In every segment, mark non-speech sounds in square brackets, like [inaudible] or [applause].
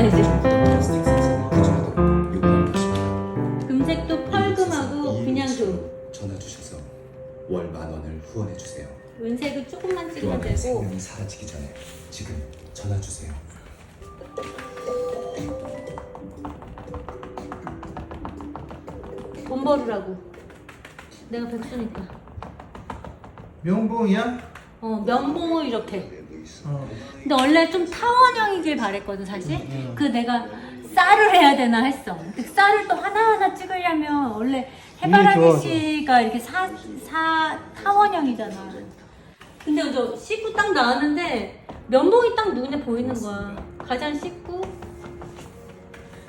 해야지. 더 빨리 쓰겠습니다. 금색도 펄금하고 그냥 좀. 전화 주셔서 월 만 원을 후원해 주세요. 은색을 조금만 찍으면 되고. 생명이 사라지기 전에 지금 전화 주세요. 돈 벌으라고. 내가 백수니까. 명봉이야? 어, 면봉을 이렇게. 어. 근데 원래 좀 타원형이길 바랬거든 사실. 음. 그 내가 쌀을 해야 되나 했어. 근데 쌀을 또 하나하나 찍으려면 원래 해바라기 좋아서. 씨가 이렇게 사, 사 타원형이잖아. 근데 저 씻고 딱 나왔는데 면봉이 딱 눈에 보이는 거야. 가장 씻고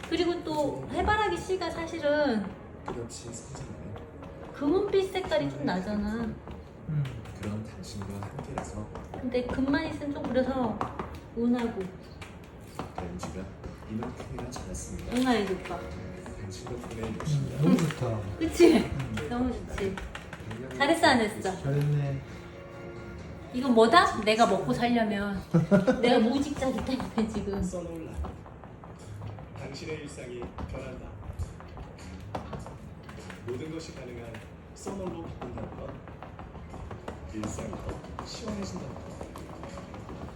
그리고 또 해바라기 씨가 사실은 끝없이 성장하는 금은빛 색깔이 좀 나잖아. 음. 그런 당신과 함께라서 근데 금만 있으면 좀 그래서 운하고 렌즈가 이만큼이나 자랐습니다. 은하의 오빠. 당신 덕분에 음, 열심히 너무 좋다. 그치? 너무 좋지. 잘했어 안 했어? 잘했네. 이건 뭐다? 내가 먹고 살려면 [laughs] 내가 무직자기 때문에 지금 써놓을라. 당신의 일상이 변한다. 모든 것이 가능한 써널로 바꾼다는 건 일상이 더 시원해진다는 것.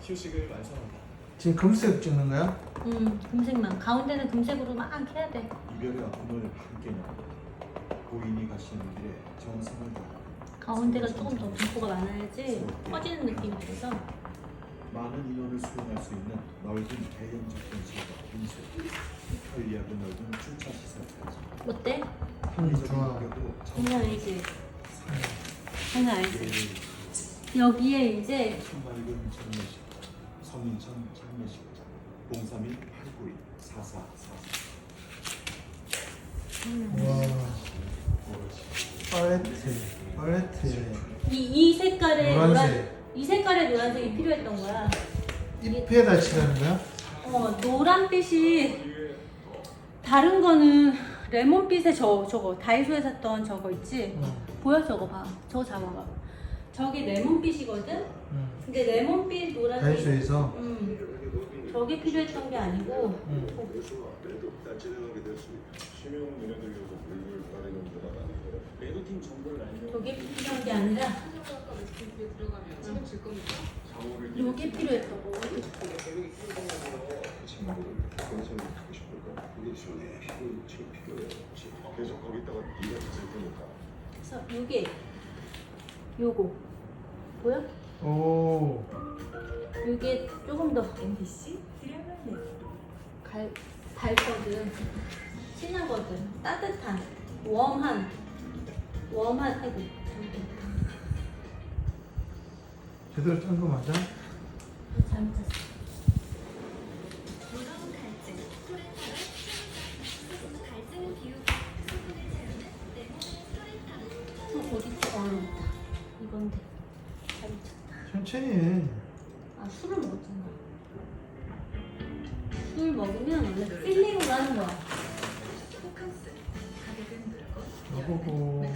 휴식을 완성한다. 지금 금색 찍는 거야? 음 금색만 가운데는 금색으로 막 해야 돼 이별의 아픔을 함께 나누고 고인이 가시는 길에 정성을 다하고 가운데가 조금 더 분포가 많아야지 퍼지는 느낌이 들어서 많은 인원을 수용할 수 있는 넓은 대형적 건설과 인쇄, 편리하고 넓은 주차 시설까지 어때? 합리적인 좋아. 가격으로 장난 아니지? 장난 아니지? 예, 여기에 이제 맑은 장례식, 서민천 장례식장, 031 892 4444 와. 팔레트. 팔레트. 이, 이 색깔의 노란 노란색. 이 색깔의 노란색이 필요했던 거야 잎에다 칠하는 거야? 어 노란빛이 다른 거는 레몬빛의 저 저거 다이소에 샀던 저거 있지? 어. 보여 저거 봐 저거 잡아봐 저게 레몬빛이거든? 응. 근데 레몬빛 노란색 다이소에서. 음, 저게 필요했던 게 아니고 응. 저게 필요한 게 아니라 요게 있을 거니까 그래서 요게 요거 보여? 오. 요게 조금 더 갈, 밝거든 진하거든 따뜻한 웜한 웜한 아이고 제대로 짠 거 맞아? 잘못했어 어, 어디 있지? 어, 있다. 이건데 천천히 해. 아 술을 먹었잖아 술 먹으면 원래 필링으로 하는 거야 나보고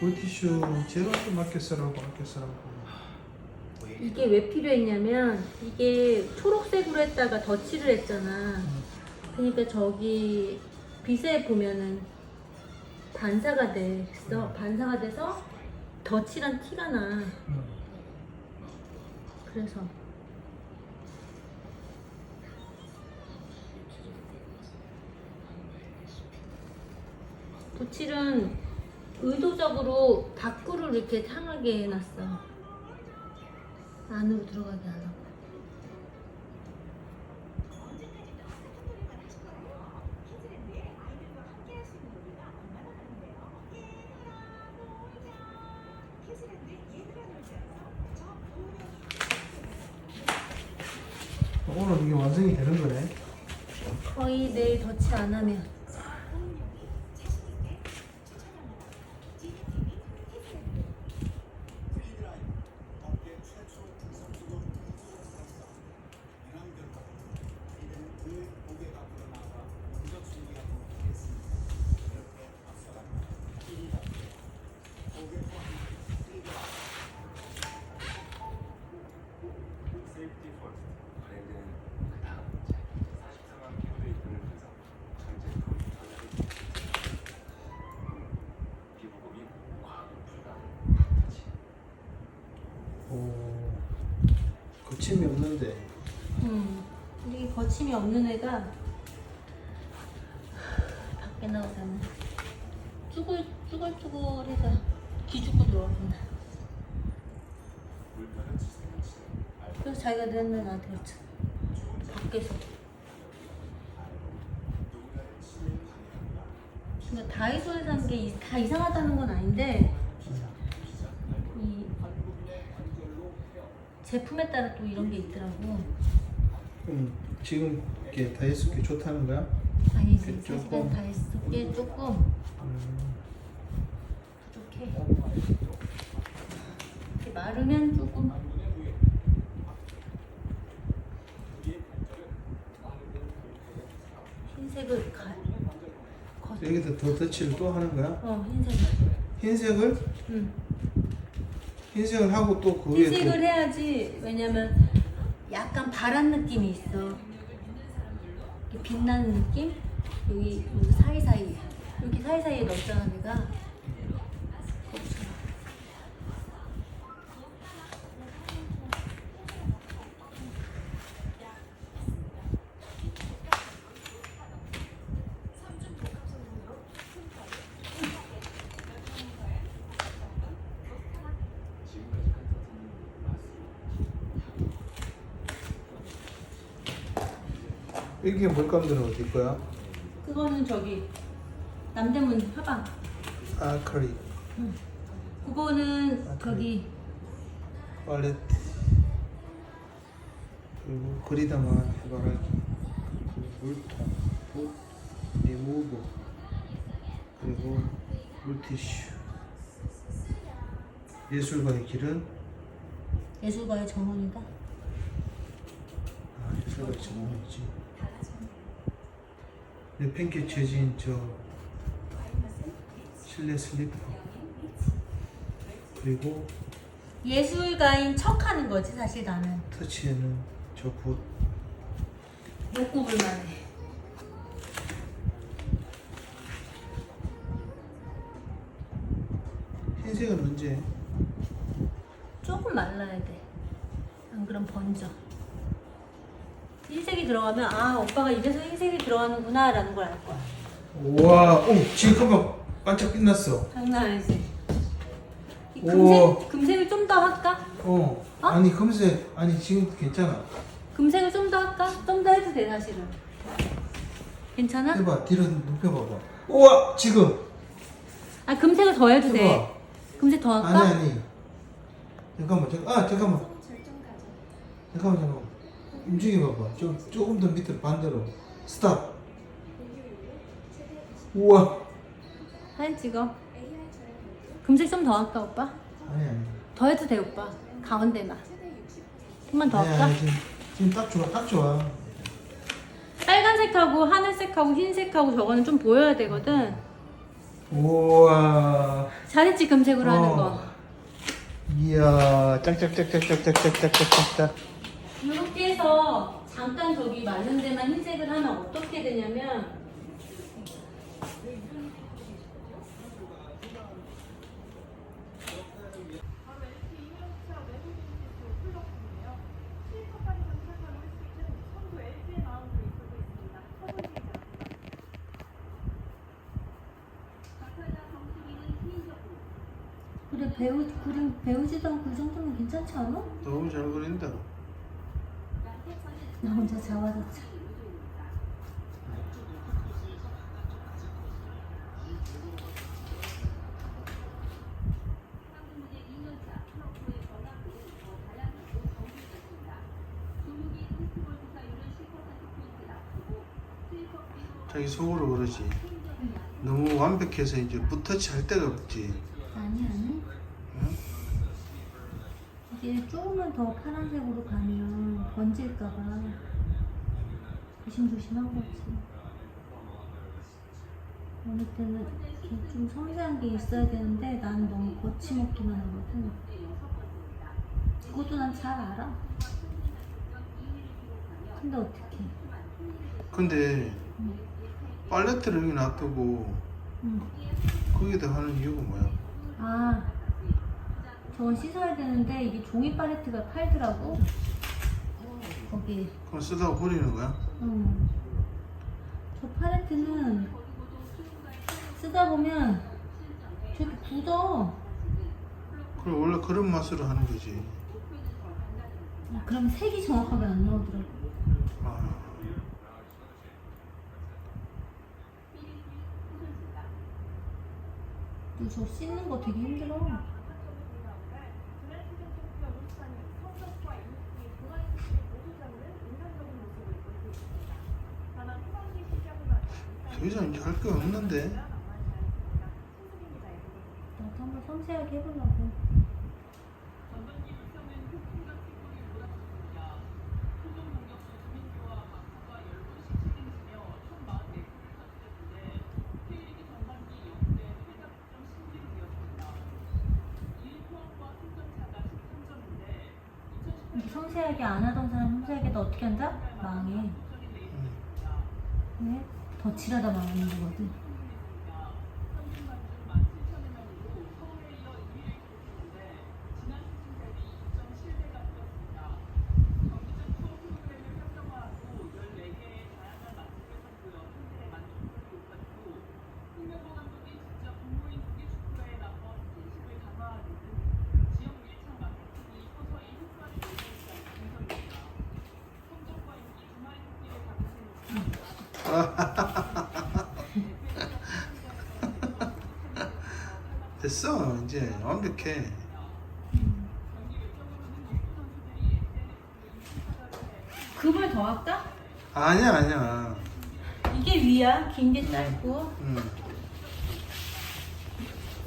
물티슈 제발 좀 아껴 쓰라고 아껴 쓰라고. 이게 왜 필요했냐면 이게 초록색으로 했다가 덧칠을 했잖아 그러니까 저기 빛에 보면은 반사가 돼서 반사가 돼서 덧칠한 티가 나 응. 그래서. 덧칠은 의도적으로 밖으로 이렇게 향하게 해놨어. 안으로 들어가게 안 하고 완성이 되는 거네. 거의 내일 덧칠 안 하면 세이프티 퍼스트 브랜드는 그 다음 44만 표의 돈을 들여서 전체 거침이 없는데. 음, 이게 거침이 없는 애가 밖에 나오잖아. 쭈글 쭈글쭈글해서 기죽고 들어왔구나. 그래서 자기가 맨날 나한테 그랬잖아. 밖에서. 그러니까 다이소에 산게다 이상하다는 건 아닌데 이 제품에 따라 또 이런 게 있더라고. 음, 지금 이게 다이소 게 좋다는 거야? 아니지 조금. 사실은 다이소게 조금 음, 부족해. 이렇게 마르면 조금 흰색을 가. 거, 여기다 더 터치를 또 하는 거야? 어 흰색. 흰색을 응. 흰색을 하고 또 그 위에 흰색을 또 해야지 왜냐면 약간 파란 느낌이 있어. 이렇게 빛나는 느낌? 여기 여기 사이사이 여기 사이사이에 넣었잖아 내가. 이게 물감들은 어디 거야? 그거는 저기 남대문 화방. 아크릴, 그거는 저기 팔레트, 그리고 그리다만 해바라기, 그리고 물통, 붓, 리무버, 그리고 물티슈. 예술가의 길은 예술가의 정원이다. 아, 예술가의 전문이지. 내 팬케 재진 저 실내 슬리퍼 그리고 예술가인 척하는 거지 사실 나는. 터치에는 저 붓. 못 굽을 만 해. 흰색은 언제? 조금 말라야 돼. 안 그럼 번져. 흰색이 들어가면 아 오빠가 이래서 흰색이 들어가는구나 라는 걸 알 거야. 우와, 오, 지금 금방 반짝 빛났어. 장난 아니지. 이 우와. 금색 금색을 좀 더 할까? 어, 어? 아니 검색, 아니 지금 괜찮아. 금색을 좀 더 할까? 좀 더 해도 돼 사실은. 괜찮아? 해봐, 뒤로 눕혀봐봐. 우와, 지금. 아 금색을 더 해도 돼. 해봐. 금색 더 할까? 아니 아니. 잠깐만, 잠깐, 아 잠깐만. 잠깐만, 잠깐만. 움직여봐봐. 좀 조금 더 밑으로 반대로. 스탑. 우와. 사진 찍어. 금색 좀 더 할까 오빠? 아니 아니. 더 해도 돼 오빠. 가운데만. 좀만 더 아니, 할까? 아니, 지금, 지금 딱 좋아, 딱 좋아. 빨간색하고 하늘색하고 흰색하고 저거는 좀 보여야 되거든. 우와. 잘했지 금색으로 하는 어. 거. 이야, 짝짝짝짝짝짝짝짝짝짝. 잠깐 저기 마른 데만 흰색을 하면 어떻게 되냐면 그래 배우 그림 배우지도 않고 이 정도면 괜찮지 않아? 너무 잘 그린다. 나 혼자 자화자찬. 자기 속으로 그러지. 너무 완벽해서 이제 붓터치 할 데가 없지. 아니 아니. 응? 이게 조금만 더 파란색으로 가면 번질까봐 조심조심한 거지. 어느 때는 좀 섬세한 게 있어야 되는데 나는 너무 거침없기만 하거든. 그것도 난 잘 알아. 근데 어떡해. 근데 팔레트를 여기 놔두고 응. 거기다 하는 이유가 뭐야? 아, 저건 씻어야 되는데 이게 종이 팔레트가 팔더라고. 거기. 그럼 쓰다가 버리는 거야? 음. 저 팔레트는 쓰다 보면 저기 굳어. 그래 원래 그런 맛으로 하는 거지. 아, 그럼 색이 정확하게 안 나오더라고. 아. 또저 씻는 거 되게 힘들어. 더 이상 이제 할 게 없는데. 나도 한번 섬세하게 해보려고. 섬세하게 안 하던 사람 섬세하게 너 어떻게 한다? 망해. 왜? 더 칠하다 망하는 거거든. 됐어 이제 완벽해. 급을 더 할까? 아니야 아니야. 이게 위야. 긴 게 짧고. 응.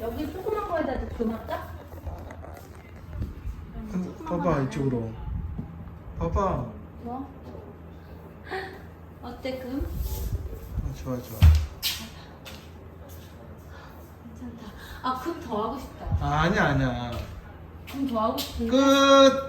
여기 조그만 거에다 금 할까? 봐봐 이쪽으로. 봐봐. 뭐? [laughs] 어때 금? 어, 좋아 좋아. 괜찮다. 아 금 더 하고 싶다. 아, 아니야 아니야. 금 더 하고 싶은데. 끝.